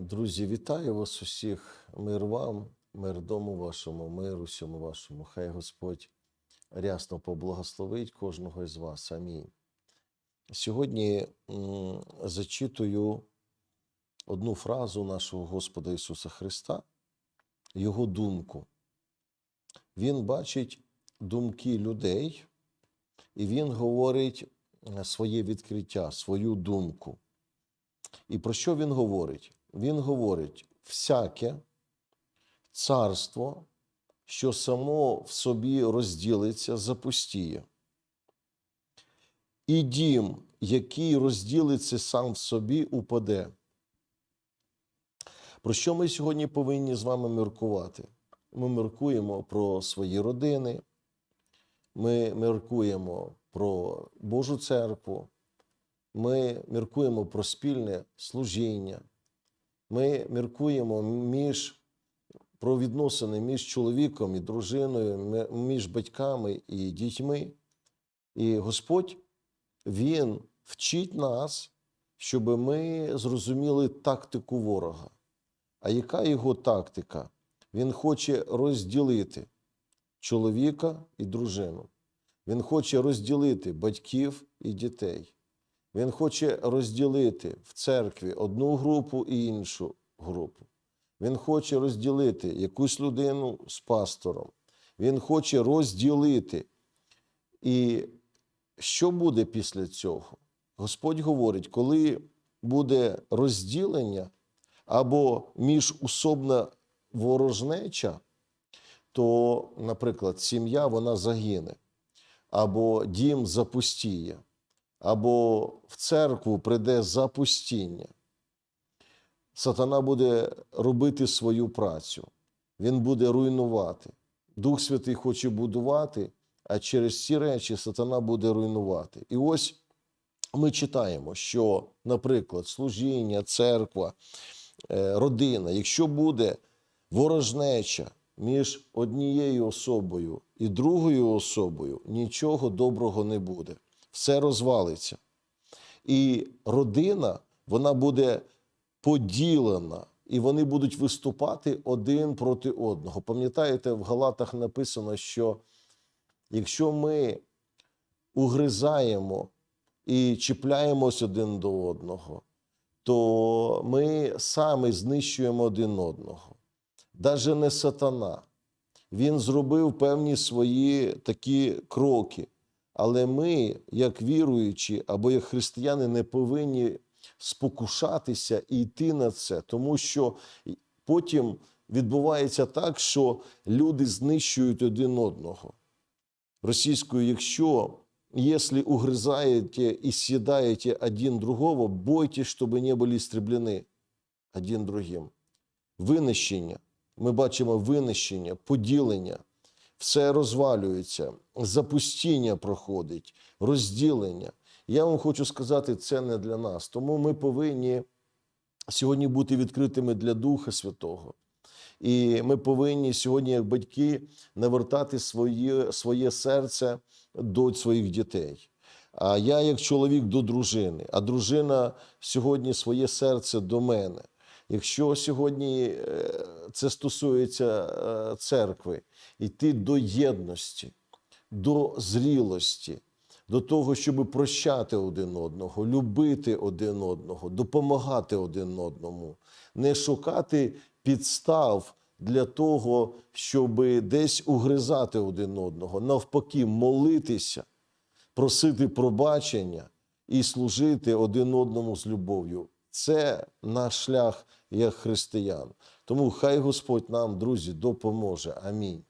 Друзі, вітаю вас усіх. Мир вам, мир дому вашому, мир усьому вашому. Хай Господь рясно поблагословить кожного із вас. Амінь. Сьогодні зачитую одну фразу нашого Господа Ісуса Христа, Його думку. Він бачить думки людей, і Він говорить е, своє відкриття, свою думку. І про що він говорить? Він говорить: всяке царство, що само в собі розділиться, запустіє. І дім, який розділиться сам в собі, упаде. Про що ми сьогодні повинні з вами міркувати? Ми міркуємо про свої родини, ми міркуємо про Божу церкву, ми міркуємо про спільне служіння, ми міркуємо між, про відносини між чоловіком і дружиною, між батьками і дітьми. І Господь, Він вчить нас, щоб ми зрозуміли тактику ворога. А яка його тактика? Він хоче розділити чоловіка і дружину. Він хоче розділити батьків і дітей. Він хоче розділити в церкві одну групу і іншу групу. Він хоче розділити якусь людину з пастором. Він хоче розділити. І що буде після цього? Господь говорить, коли буде розділення або міжусобна ворожнеча, то, наприклад, сім'я вона загине, або дім запустіє або в церкву прийде запустіння, сатана буде робити свою працю, він буде руйнувати. Дух Святий хоче будувати, а через ці речі сатана буде руйнувати. І ось ми читаємо, що, наприклад, служіння, церква, е, родина, якщо буде ворожнеча між однією особою і другою особою, нічого доброго не буде все розвалиться. І родина вона буде поділена, і вони будуть виступати один проти одного. Пам'ятаєте, в Галатах написано, що якщо ми угризаємо і чіпляємось один до одного, то ми самі знищуємо один одного. Даже не сатана. Він зробив певні свої такі кроки. Але ми, як віруючі або як християни, не повинні спокушатися і йти на це, тому що потім відбувається так, що люди знищують один одного. Російською, якщо если угрызаете и съедаете один другого, бойтесь, чтобы не були істреблені один другим. Винищення. Ми бачимо винищення, поділення все розвалюється, запустіння проходить, розділення. Я вам хочу сказати, це не для нас. Тому ми повинні сьогодні бути відкритими для Духа Святого. І ми повинні сьогодні, як батьки, навертати своє, своє серце до своїх дітей. А я, як чоловік, до дружини, а дружина сьогодні своє серце до мене. Якщо сьогодні е, це стосується е, церкви, йти до єдності, до зрілості, до того, щоб прощати один одного, любити один одного, допомагати один одному, не шукати підстав для того, щоб десь угризати один одного, навпаки, молитися, просити пробачення і служити один одному з любов'ю. Це наш шлях як християн. Тому хай Господь нам, друзі, допоможе. Амінь.